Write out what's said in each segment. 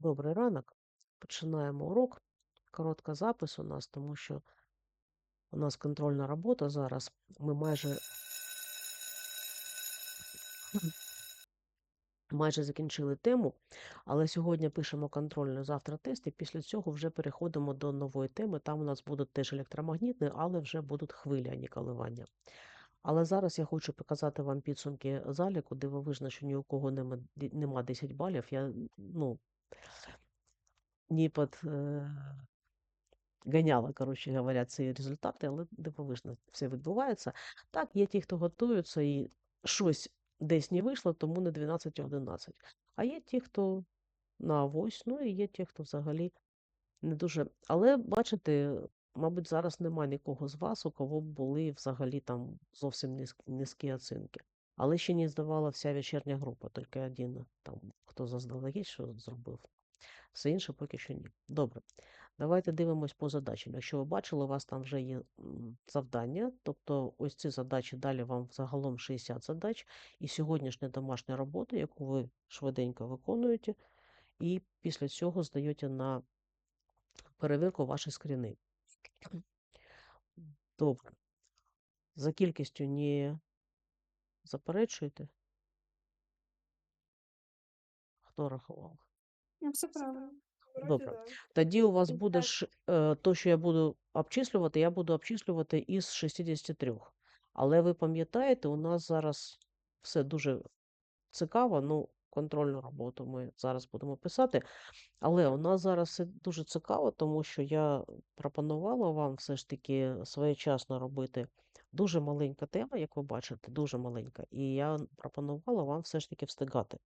Добрий ранок. Починаємо урок. Коротка запис у нас, тому що у нас контрольна робота зараз. Ми майже майже закінчили тему, але сьогодні пишемо контрольний, завтра тест, і після цього вже переходимо до нової теми. Там у нас будуть теж електромагнітні, але вже будуть хвилі, а не коливання. Але зараз я хочу показати вам підсумки заліку, дивовижно, що ні у кого нема 10 балів. Я, ну, ні під е, ганяла, коротше говоря, ці результати, але дивовижно все відбувається. Так, є ті, хто готуються і щось десь не вийшло, тому не 12, а 11. А є ті, хто на авось, ну і є ті, хто взагалі не дуже. Але бачите, мабуть, зараз немає нікого з вас, у кого були взагалі там зовсім низькі оцінки. Але ще не здавала вся вечірня група, тільки один там, хто заздалегідь, що зробив. Все інше поки що ні. Добре. Давайте дивимось по задачам. Якщо ви бачили, у вас там вже є завдання, тобто ось ці задачі далі вам загалом 60 задач, і сьогоднішня домашня робота, яку ви швиденько виконуєте, і після цього здаєте на перевірку ваші скріни. Добре. За кількістю не заперечуєте? Хто рахував? Ну, все правильно. Добре. Тоді у вас буде ж е, то, що я буду обчислювати, я буду обчислювати із 63. Але ви пам'ятаєте, у нас зараз все дуже цікаво. Ну, контрольну роботу ми зараз будемо писати. Але у нас зараз все дуже цікаво, тому що я пропонувала вам все ж таки своєчасно робити дуже маленька тема, як ви бачите, дуже маленька. І я пропонувала вам все ж таки встигати.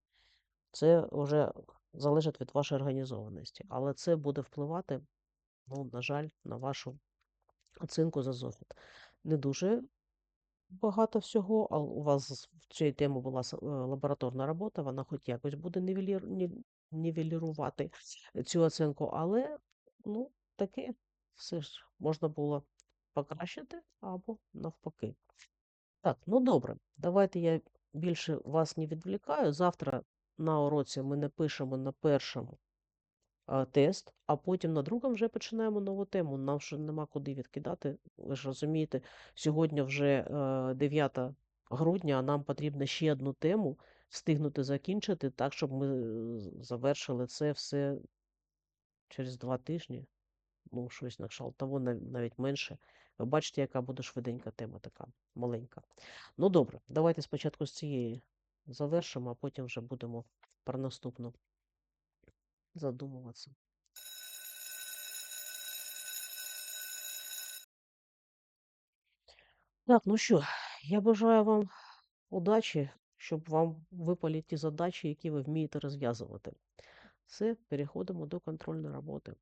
Це вже залежить від вашої організованості, але це буде впливати, ну, на жаль, на вашу оцінку за зошит. Не дуже багато всього, а у вас в цій темі була е, лабораторна робота, вона хоч якось буде нівелір, нівелірувати цю оцінку, але ну, таке все ж можна було покращити або навпаки. Так, ну добре, давайте я більше вас не відвлікаю. Завтра на уроці ми напишемо на першому а, тест, а потім на другому вже починаємо нову тему. Нам вже нема куди відкидати. Ви ж розумієте, сьогодні вже е, 9 грудня, а нам потрібно ще одну тему встигнути закінчити, так, щоб ми е, завершили це все через два тижні. Ну, щось на кшталт того, навіть менше. Ви бачите, яка буде швиденька тема така маленька. Ну добре, давайте спочатку з цієї завершимо, а потім вже будемо про наступну задумуватися. Так, ну що, я бажаю вам удачі, щоб вам випали ті задачі, які ви вмієте розв'язувати. Все, переходимо до контрольної роботи.